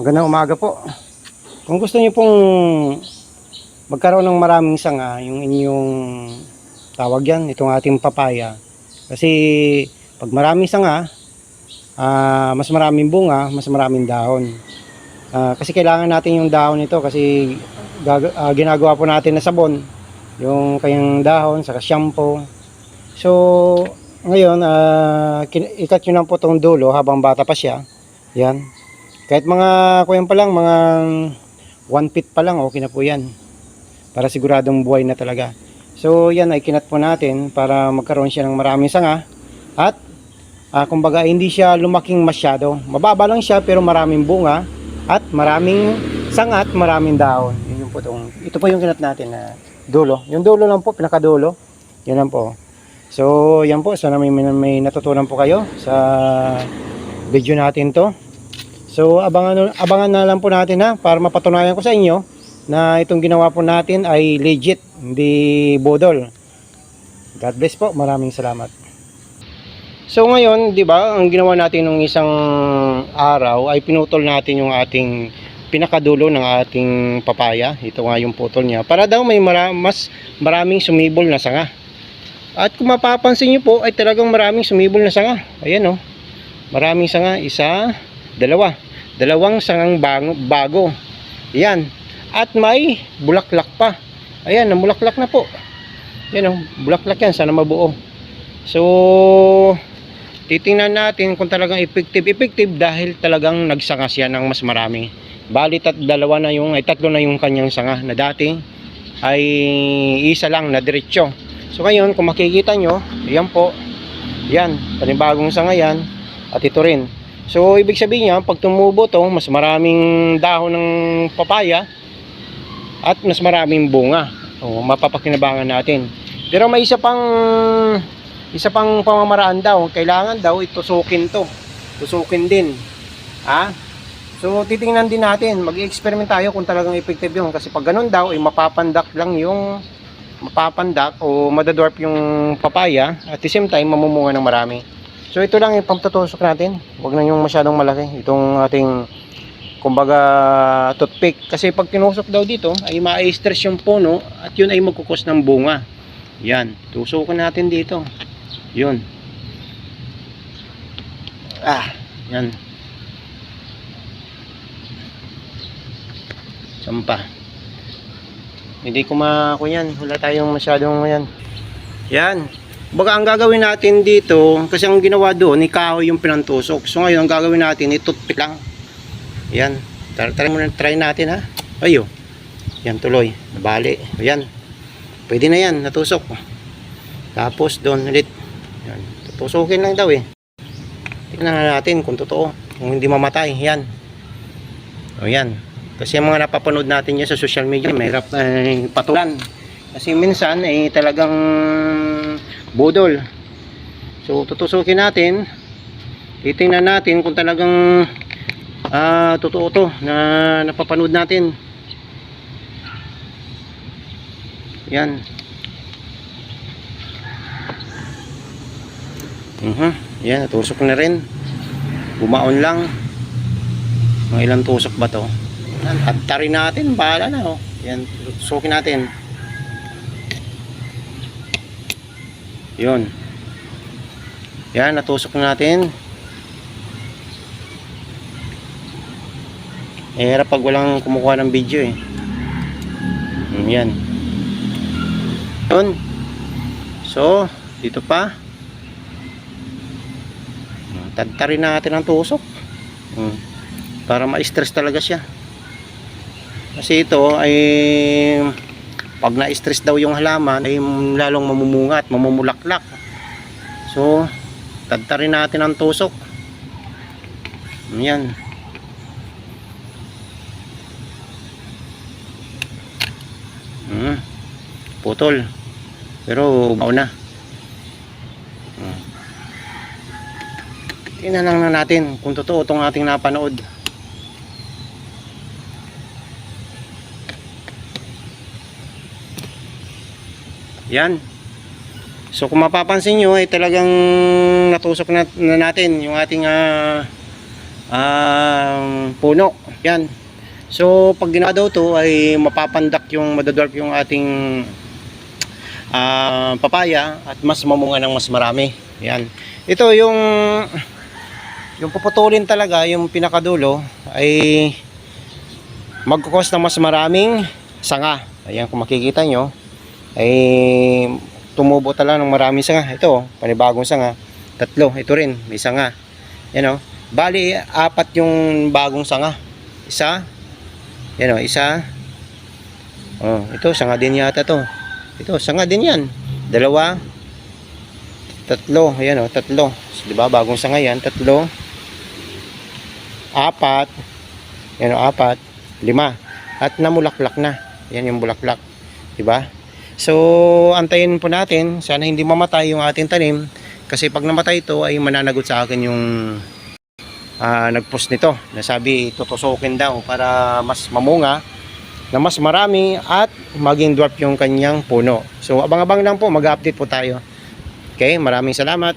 Magandang umaga po. Kung gusto niyo pong magkaroon ng maraming sanga, yung inyong tawag yan, itong ating papaya. Kasi pag maraming sanga, ah, mas maraming bunga, mas maraming dahon. Ah, kasi kailangan natin yung dahon nito kasi ah, ginagawa po natin na sabon. Yung kanyang dahon, saka shampoo. So, ngayon, kin- ikat nyo lang po itong dulo habang bata pa siya. Yan. Kahit mga kuyan pa lang, mga 1 feet pa lang, okay na po yan. Para siguradong buhay na talaga. So yan ay kinat po natin para magkaroon siya ng maraming sanga. At ah, kumbaga hindi siya lumaking masyado. Mababa lang siya pero maraming bunga. At maraming sanga at maraming dahon. Yun yung po tong, ito po yung kinat natin na dulo. Yung dulo lang po, pinakadulo. Yan lang po. So yan po, sana may, may natutunan po kayo sa video natin to. So abangan abangan na lang po natin ha para mapatunayan ko sa inyo na itong ginawa po natin ay legit, hindi bodol. God bless po. Maraming salamat. So ngayon, 'di ba, ang ginawa natin nung isang araw ay pinutol natin yung ating pinakadulo ng ating papaya. Ito nga yung putol niya. Para daw may mara- mas maraming sumibol na sanga. At kung mapapansin niyo po ay talagang maraming sumibol na sanga. Ayan oh. Maraming sanga, isa, dalawa. Dalawang sangang bago. bago. Yan. At may bulaklak pa. Ayan, namulaklak na po. Yan oh, bulaklak yan. Sana mabuo. So, titingnan natin kung talagang effective. Effective dahil talagang nagsanga siya ng mas marami. Bali, tat dalawa na yung, ay tatlo na yung kanyang sanga na dati ay isa lang na diretsyo. So ngayon, kung makikita nyo, yan po, yan, panibagong sanga yan, at ito rin. So, ibig sabihin niya, pag tumubo to, mas maraming dahon ng papaya at mas maraming bunga. O, mapapakinabangan natin. Pero may isa pang isa pang pamamaraan daw. Kailangan daw itusukin to. Tusukin din. Ha? So, titingnan din natin. Mag-experiment tayo kung talagang effective yun. Kasi pag ganun daw, ay mapapandak lang yung mapapandak o madadwarp yung papaya. At the same time, mamumunga ng marami. So ito lang yung pamtutusok natin. Huwag na yung masyadong malaki. Itong ating kumbaga toothpick. Kasi pag tinusok daw dito ay ma-stress yung puno at yun ay magkukos ng bunga. Yan. Tusukin natin dito. Yun. Ah. Yan. Sampa. Hindi ko ma... yan. Wala tayong masyadong yan. Yan. Baga ang gagawin natin dito, kasi ang ginawa doon, ni kahoy yung pinantusok. So ngayon, ang gagawin natin, itutpik lang. Yan. Try, try, try natin ha. Ayo. Yan tuloy. Nabali. Yan. Pwede na yan, natusok. Tapos doon ulit. Yan. Tutusukin lang daw eh. Tingnan na natin kung totoo. Kung hindi mamatay. Yan. O yan. Kasi ang mga napapanood natin yan sa social media, mahirap eh, patulan. Kasi minsan eh talagang budol. So tutusukin natin. Titingnan natin kung talagang ah totoo to na napapanood natin. Yan. Mhm. Yan, natusok na rin. Bumaon lang. Mga ilang tusok ba to? Yan, Tattarin natin, bahala na oh. Yan, tusukin natin. Yun. Yan, natusok na natin. Eh, hirap pag walang kumukuha ng video eh. Mm, Yan. Yun. So, dito pa. Tadtarin natin ang tusok. Mm, Para ma-stress talaga siya. Kasi ito ay pag na-stress daw yung halaman ay lalong mamumunga at mamumulaklak. So, tadtarin natin ang tusok. Yan. Hmm. Putol. Pero umao na. Hmm. Tingnan lang na natin kung totoo itong ating napanood. Yan. So kung mapapansin nyo ay talagang natusok na, na natin yung ating ah, ah, puno. Yan. So, pag ginawa daw to ay mapapandak yung madadwarp yung ating ah, papaya at mas mamunga ng mas marami. Yan. Ito yung yung puputulin talaga, yung pinakadulo ay magkukos ng mas maraming sanga. Ayan, kung makikita nyo, ay tumubo talaga ng maraming sanga. Ito, panibagong sanga. Tatlo, ito rin, may sanga. Yan o. Bali, apat yung bagong sanga. Isa, yan o, isa. Oh, ito, sanga din yata to. Ito, sanga din yan. Dalawa, tatlo, ayan o, tatlo. So, di ba, bagong sanga yan, tatlo, apat, yan o, apat, lima. At namulaklak na. Yan yung bulaklak. Di ba? So, antayin po natin. Sana hindi mamatay yung ating tanim. Kasi pag namatay ito, ay mananagot sa akin yung ah, nag-post nito. Nasabi, tutusukin daw para mas mamunga na mas marami at maging dwarf yung kanyang puno. So, abang-abang lang po. Mag-update po tayo. Okay, maraming salamat.